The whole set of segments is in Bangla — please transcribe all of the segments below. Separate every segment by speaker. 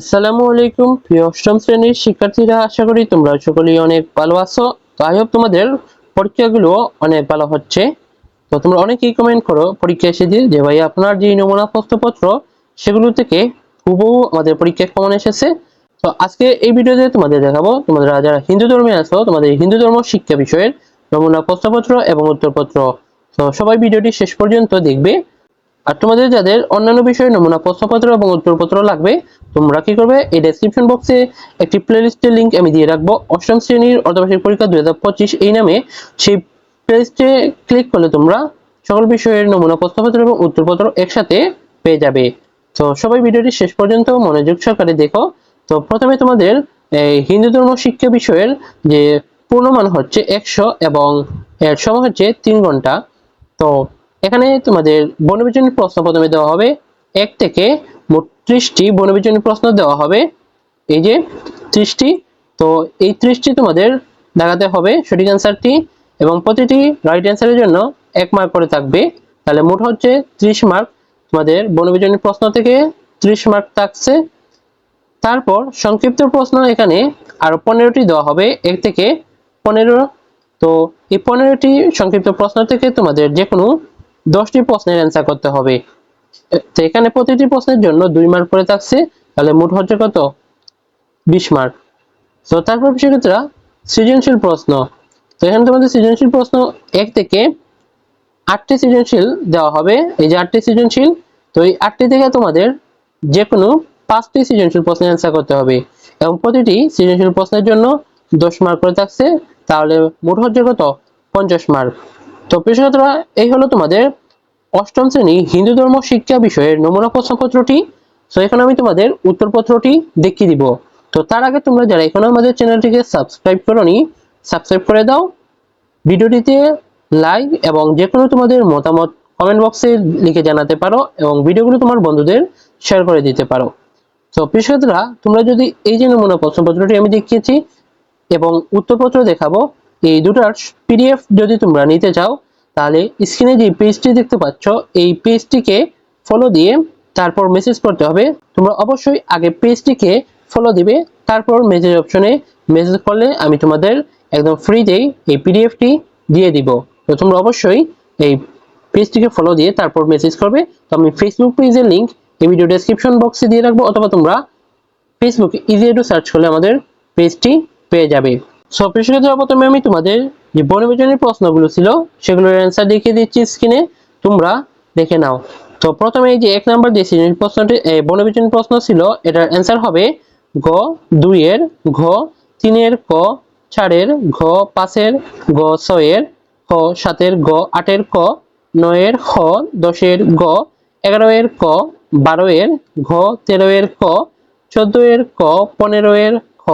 Speaker 1: আসসালামু আলাইকুম, প্রিয় অষ্টম শ্রেণির শিক্ষার্থীরা, আশা করি তোমরা সকলেই অনেক ভালো আছো। তো আই হোপ তোমাদের পরীক্ষাগুলো অনেক ভালো হচ্ছে। তো তোমরা অনেকেই কমেন্ট করো পরীক্ষা এসে দিয়ে যে ভাই আপনার যে নমুনা প্রশ্নপত্র, সেগুলো থেকে হুবহু আমাদের পরীক্ষায় কমন এসেছে? তো আজকে এই ভিডিওতে তোমাদের দেখাবো তোমাদের যারা হিন্দু ধর্মে আছো, তোমাদের হিন্দু ধর্ম শিক্ষা বিষয়ের নমুনা প্রশ্নপত্র এবং উত্তরপত্র। তো সবাই ভিডিওটি শেষ পর্যন্ত দেখবে। আর তোমাদের যাদের অন্যান্য বিষয়ে নমুনা প্রশ্নপত্র এবং উত্তরপত্র লাগবে, তোমরা কি করবে? এই ডেসক্রিপশন বক্সে একটি প্লেলিস্টের লিঙ্ক আমি দিয়ে রাখব। অষ্টম শ্রেণির অর্ধবার্ষিক পরীক্ষা দুই হাজার পঁচিশ এই নামে। সেই প্লেলিস্টে ক্লিক করলে তোমরা সকল বিষয়ের নমুনা প্রশ্নপত্র এবং উত্তরপত্র একসাথে পেয়ে যাবে। তো সবাই ভিডিওটি শেষ পর্যন্ত মনোযোগ সহকারে দেখো। তো প্রথমে তোমাদের হিন্দু ধর্ম শিক্ষা বিষয়ের যে পূর্ণমান হচ্ছে একশো এবং এর সময় হচ্ছে তিন ঘণ্টা। তো এখানে তোমাদের বনবিজনী প্রশ্ন প্রথমে দেওয়া হবে। এক থেকে মোট ত্রিশটি বনবিজনী প্রশ্ন দেওয়া হবে। এই যে ত্রিশটি, তো এই ত্রিশটি তোমাদের দেখাতে হবে সঠিক অ্যান্সারটি এবং প্রতিটি রাইট অ্যান্সারের জন্য এক মার্ক করে থাকবে। তাহলে মোট হচ্ছে ত্রিশ মার্ক তোমাদের বনবিজনী প্রশ্ন থেকে ত্রিশ মার্ক থাকছে। তারপর সংক্ষিপ্ত প্রশ্ন এখানে আরও পনেরোটি দেওয়া হবে। এক থেকে পনেরো। তো এই পনেরোটি সংক্ষিপ্ত প্রশ্ন থেকে তোমাদের যে কোনো দশটি প্রশ্নের অ্যান্সার করতে হবে। তো এখানে প্রতিটি প্রশ্নের জন্য দুই মার্ক করে থাকছে, তাহলে মোট হচ্ছে কত? বিশ মার্ক তো তারপর বিষয়ক্ষেত্রা সৃজনশীল প্রশ্ন। তো এখানে তোমাদের সৃজনশীল প্রশ্ন এক থেকে আটটি সৃজনশীল দেওয়া হবে। এই যে আটটি সৃজনশীল, তো এই আটটি থেকে তোমাদের যে কোনো পাঁচটি সৃজনশীল প্রশ্নের অ্যান্সার করতে হবে। এবং প্রতিটি সৃজনশীল প্রশ্নের জন্য দশ মার্ক করে থাকছে, তাহলে মোট হচ্ছে কত? পঞ্চাশ মার্ক তো পেশাগতরা এই হলো তোমাদের অষ্টম শ্রেণি হিন্দু ধর্ম শিক্ষা বিষয়ের নমুনা প্রশ্নপত্রটি। তো এখানে আমি তোমাদের উত্তরপত্রটি দেখিয়ে দিব। তো তার আগে তোমরা যারা এখনও আমাদের চ্যানেলটিকে সাবস্ক্রাইব করোনি, সাবস্ক্রাইব করে দাও। ভিডিওটিতে লাইক এবং যে কোনো তোমাদের মতামত কমেন্ট বক্সে লিখে জানাতে পারো এবং ভিডিওগুলো তোমার বন্ধুদের শেয়ার করে দিতে পারো। তো পেশাদরা তোমরা যদি এই যে নমুনা প্রশ্নপত্রটি আমি দেখিয়েছি এবং উত্তরপত্র দেখাবো এই দুটার পিডিএফ যদি তোমরা নিতে চাও, তাহলে স্ক্রিনে যে পেজটি দেখতে পাচ্ছ, এই পেজটিকে ফলো দিয়ে তারপর মেসেজ করতে হবে। তোমরা অবশ্যই আগে পেজটিকে ফলো দিবে, তারপর মেসেজ অপশনে মেসেজ করলে আমি তোমাদের একদম ফ্রিতেই এই পিডিএফটি দিয়ে দিব। তো তোমরা অবশ্যই এই পেজটিকে ফলো দিয়ে তারপর মেসেজ করবে। তো আমি ফেসবুক পেজের লিংক এই ভিডিও ডেসক্রিপশন বক্সে দিয়ে রাখব, অথবা তোমরা ফেসবুকে ইজি টু সার্চ করলে আমাদের পেজটি পেয়ে যাবে। সো পেশাগত প্রথমে আমি তোমাদের যে বনবিজনের প্রশ্নগুলো ছিল, সেগুলোর অ্যান্সার দেখিয়ে দিচ্ছি স্ক্রিনে তোমরা দেখে নাও। তো প্রথমে এই যে এক নাম্বার যে শ্রেণির প্রশ্নটি বনবিজন প্রশ্ন ছিল, এটার অ্যান্সার হবে গ, দুইয়ের ঘ, তিনের ক, চারের ঘ, পাঁচের গ ছয়ের খ সাতের গ আটের ক, নয়ের খ, দশের গ এগারো এর ক বারো এর ঘ তেরো এর ক চোদ্দ এর ক পনেরো এর খ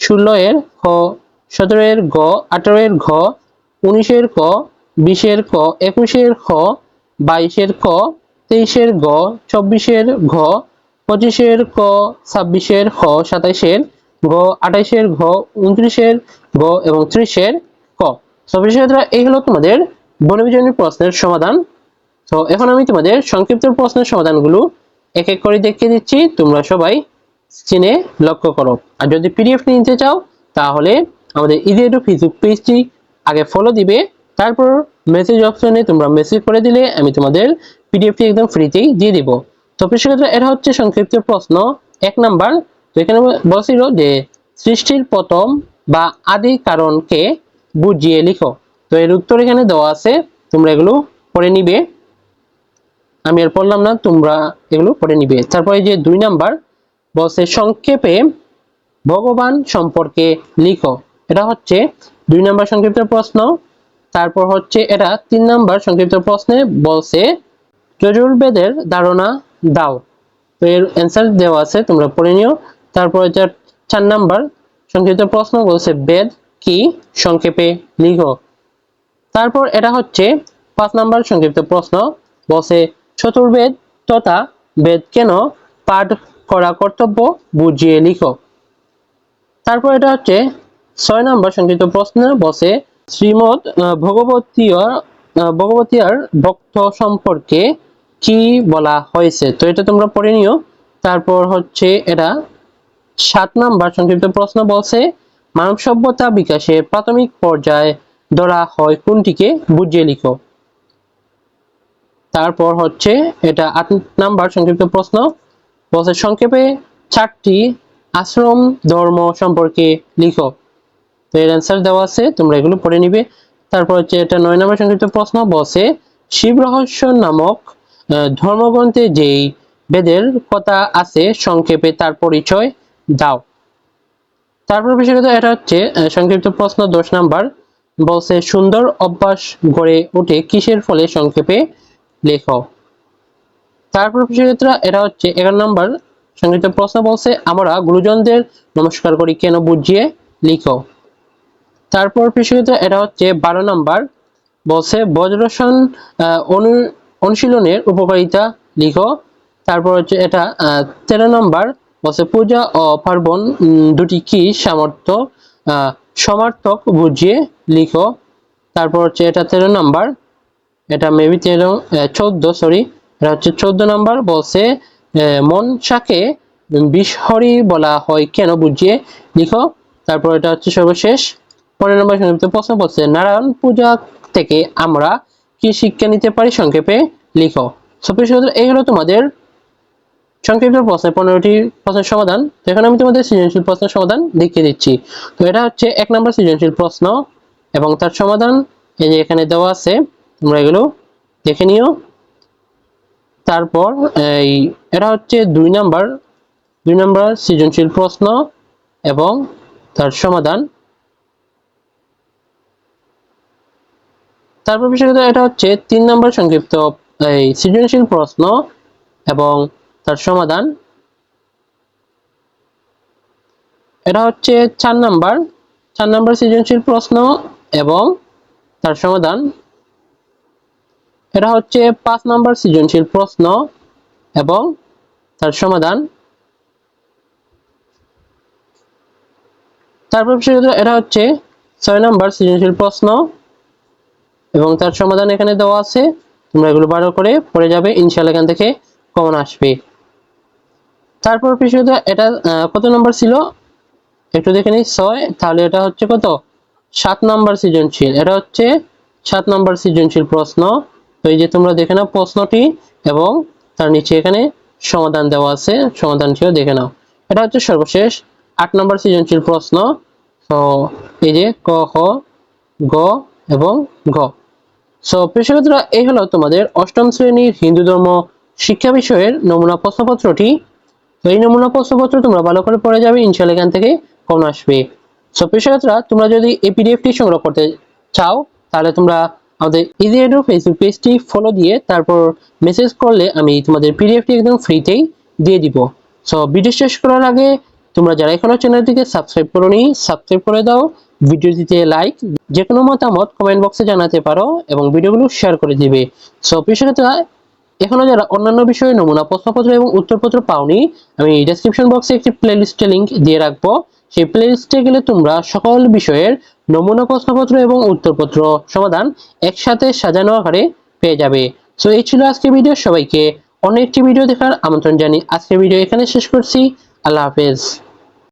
Speaker 1: ষোলো এর খ সতেরো এর গ আঠারো এর ঘ, উনিশের ক, বিশের ক, একুশের খ, বাইশের ক, তেইশের গ, চব্বিশের ঘ, পঁচিশের ক, ছাব্বিশের খ, সাতাইশের গ আঠাইশের ঘ, উনত্রিশের গ এবং ত্রিশের ক। চব্বিশ এই হলো তোমাদের বনবিজনী প্রশ্নের সমাধান। তো এখন আমি তোমাদের সংক্ষিপ্ত প্রশ্নের সমাধানগুলো এক এক করে দেখিয়ে দিচ্ছি। তোমরা সবাই স্ক্রিনে লক্ষ্য করো। আর যদি পিডিএফ নিতে চাও, তাহলে আমাদের ইজি ফেসবুক পেজটি আগে ফলো দিবে, তারপর মেসেজ অপশনে তোমরা মেসেজ করে দিলে আমি তোমাদের পিডিএফটি একদম ফ্রিতেই দিয়ে দিব। তো সেক্ষেত্রে এটা হচ্ছে সংক্ষিপ্ত প্রশ্ন, এক নাম্বার। তো এখানে বলছিল যে, সৃষ্টির প্রথম বা আদি কারণকে বুঝিয়ে লিখো। তো এর উত্তর এখানে দেওয়া আছে, তোমরা এগুলো পড়ে নিবে। আমি আর পড়লাম না, তোমরা এগুলো পড়ে নিবে। তারপরে যে দুই নাম্বার বলছে সংক্ষেপে ভগবান সম্পর্কে লিখো। এটা হচ্ছে দুই নাম্বার সংক্ষিপ্ত প্রশ্ন, তারপর হচ্ছে এটা তিন নাম্বার সংক্ষিপ্ত প্রশ্নে বলছে যজুর্বেদের ধারণা দাও। তো এর অ্যান্সার দেওয়া আছে, তোমরা পড়ে নিও। তারপর হচ্ছে চার নাম্বার সংক্ষিপ্ত প্রশ্ন বলছে, বেদ কি? সংক্ষেপে লিখো। তারপর এটা হচ্ছে পাঁচ নাম্বার সংক্ষিপ্ত প্রশ্ন বলছে চতুর্বেদ তথা বেদ কেন পাঠ করা কর্তব্য বুঝিয়ে লিখো। তারপর এটা হচ্ছে ছয় নম্বর সংক্ষিপ্ত প্রশ্ন বসে শ্রীমদ আহ, ভগবতীয় ভগবতীয়ার ভক্ত সম্পর্কে কি বলা হয়েছে? তো এটা তোমরা পড়ে নিও। তারপর হচ্ছে এটা সাত নাম্বার সংক্ষিপ্ত প্রশ্ন বলছে মানব সভ্যতা বিকাশে প্রাথমিক পর্যায়ে ধরা হয় কোনটিকে? বুঝিয়ে লিখো। তারপর হচ্ছে এটা আট নাম্বার সংক্ষিপ্ত প্রশ্ন। বলছে, সংক্ষেপে চারটি আশ্রম, ধর্ম সম্পর্কে লিখো। তো এর অ্যান্সার দেওয়া আছে, তোমরা এগুলো পড়ে নিবে। তারপর হচ্ছে এটা নয় নম্বর সংক্ষিপ্ত প্রশ্ন, বলছে, শিব রহস্য নামক ধর্মগ্রন্থে যেই বেদের কথা আছে, সংক্ষেপে তার পরিচয় দাও। তারপর বিষয়গত এটা হচ্ছে সংক্ষিপ্ত প্রশ্ন দশ নাম্বার, বলছে, সুন্দর অভ্যাস গড়ে ওঠে কিসের ফলে, সংক্ষেপে লেখো। তারপর বিষয়গত এটা হচ্ছে এগারো নাম্বার। সংক্ষিপ্ত প্রশ্ন বলছে, আমরা গুরুজনদের নমস্কার করি কেন বুঝিয়ে লিখো। তারপর বিষয়গত এটা হচ্ছে বারো নাম্বার। বলছে, বজ্রসন অনু- অনুশীলনের উপকারিতা লিখো। তারপর হচ্ছে এটা তেরো নম্বর। বলছে, পূজা ও পার্বণ দুটি কি সামর্থ্য? সমার্থক বুঝিয়ে লিখো। তারপর হচ্ছে এটা তেরো নম্বর। এটা মেবি তেরো চোদ্দ সরি এটা হচ্ছে চোদ্দ নম্বর বলছে মনসাকে বিশহরি বলা হয়। কেন বুঝিয়ে? লিখো। তারপর এটা হচ্ছে সর্বশেষ। পনেরো নম্বর প্রশ্ন বলছে, নারায়ণ পূজা থেকে আমরা কি শিক্ষা নিতে পারি? সংক্ষেপে লিখো। এই হলো তোমাদের সংক্ষিপ্ত প্রশ্নের পনেরোটি প্রশ্নের সমাধান। তো এখন আমি তোমাদের সৃজনশীল প্রশ্নের সমাধান দেখিয়ে দিচ্ছি। তো এটা হচ্ছে এক নম্বর সৃজনশীল প্রশ্ন এবং তার সমাধান এই যে এখানে দেওয়া আছে, তোমরা এগুলো দেখে নিও। তারপর এই, এটা হচ্ছে দুই নাম্বার দুই নাম্বার সৃজনশীল প্রশ্ন এবং তার সমাধান। তারপর বিষয়ত এটা হচ্ছে তিন নম্বর সংক্ষিপ্ত, এই সৃজনশীল প্রশ্ন এবং তার সমাধান। এটা হচ্ছে চার নাম্বার চার নাম্বার সৃজনশীল প্রশ্ন এবং তার সমাধান। এটা হচ্ছে পাঁচ নম্বর সৃজনশীল প্রশ্ন এবং তার সমাধান। তারপর এটা হচ্ছে ছয় নাম্বার সৃজনশীল প্রশ্ন এবং তার সমাধান এখানে দেওয়া আছে। তোমরা এগুলো ভালো করে পড়ে যাবে ইনশাল্লাহ এখান থেকে কমন আসবে। তারপর বিষয়টা এটা কত নম্বর ছিল? একটু দেখে নিই, ছয়। তাহলে এটা হচ্ছে কত? সাত নম্বর সৃজনশীল। এটা হচ্ছে সাত নম্বর সৃজনশীল প্রশ্ন। এই যে তোমরা দেখে নাও প্রশ্নটি এবং তার নিচে এখানে সমাধান দেওয়া আছে, সমাধানটিও দেখে নাও। এটা হচ্ছে সর্বশেষ আট নম্বর সৃজনশীল প্রশ্ন। তো এই যে ক, খ, গ এবং ঘ। সো পেশাগতরা, এই হলো তোমাদের অষ্টম শ্রেণির হিন্দু ধর্ম শিক্ষা বিষয়ের নমুনা প্রশ্নপত্রটি। তো এই নমুনা প্রশ্নপত্র তোমরা ভালো করে পড়ে যাবে ইনশাল্লাহ এখান থেকে কম আসবে। সো পেশাগতরা, তোমরা যদি এই পিডিএফটি সংগ্রহ করতে চাও, তাহলে তোমরা আমাদের ইজি এডু ফেসবুক পেজটি ফলো দিয়ে তারপর মেসেজ করলে আমি তোমাদের পিডিএফটি একদম ফ্রিতেই দিয়ে দিব। সো ভিডিও শেষ করার আগে তোমরা যারা এখনও চ্যানেলটিকে সাবস্ক্রাইব করোনি সাবস্ক্রাইব করে দাও। ভিডিওটিতে লাইক যে কোনো মতামত কমেন্ট বক্সে জানাতে পারো এবং ভিডিওগুলো শেয়ার করে দিবে। সো পেশাগতরা এখনও যারা অন্যান্য বিষয়ে নমুনা প্রশ্নপত্র এবং উত্তরপত্র পাওনি, আমি ডেসক্রিপশন বক্সে একটি প্লেলিস্টে লিংক দিয়ে রাখব। সেই প্লেলিস্টে গেলে তোমরা সকল বিষয়ের নমুনা প্রশ্নপত্র এবং উত্তরপত্র সমাধান একসাথে সাজানো আকারে পেয়ে যাবে। সো এই ছিল আজকের ভিডিও সবাইকে অন্য একটি ভিডিও দেখার আমন্ত্রণ জানিয়ে আজকের ভিডিও এখানে শেষ করছি। আল্লাহ হাফেজ।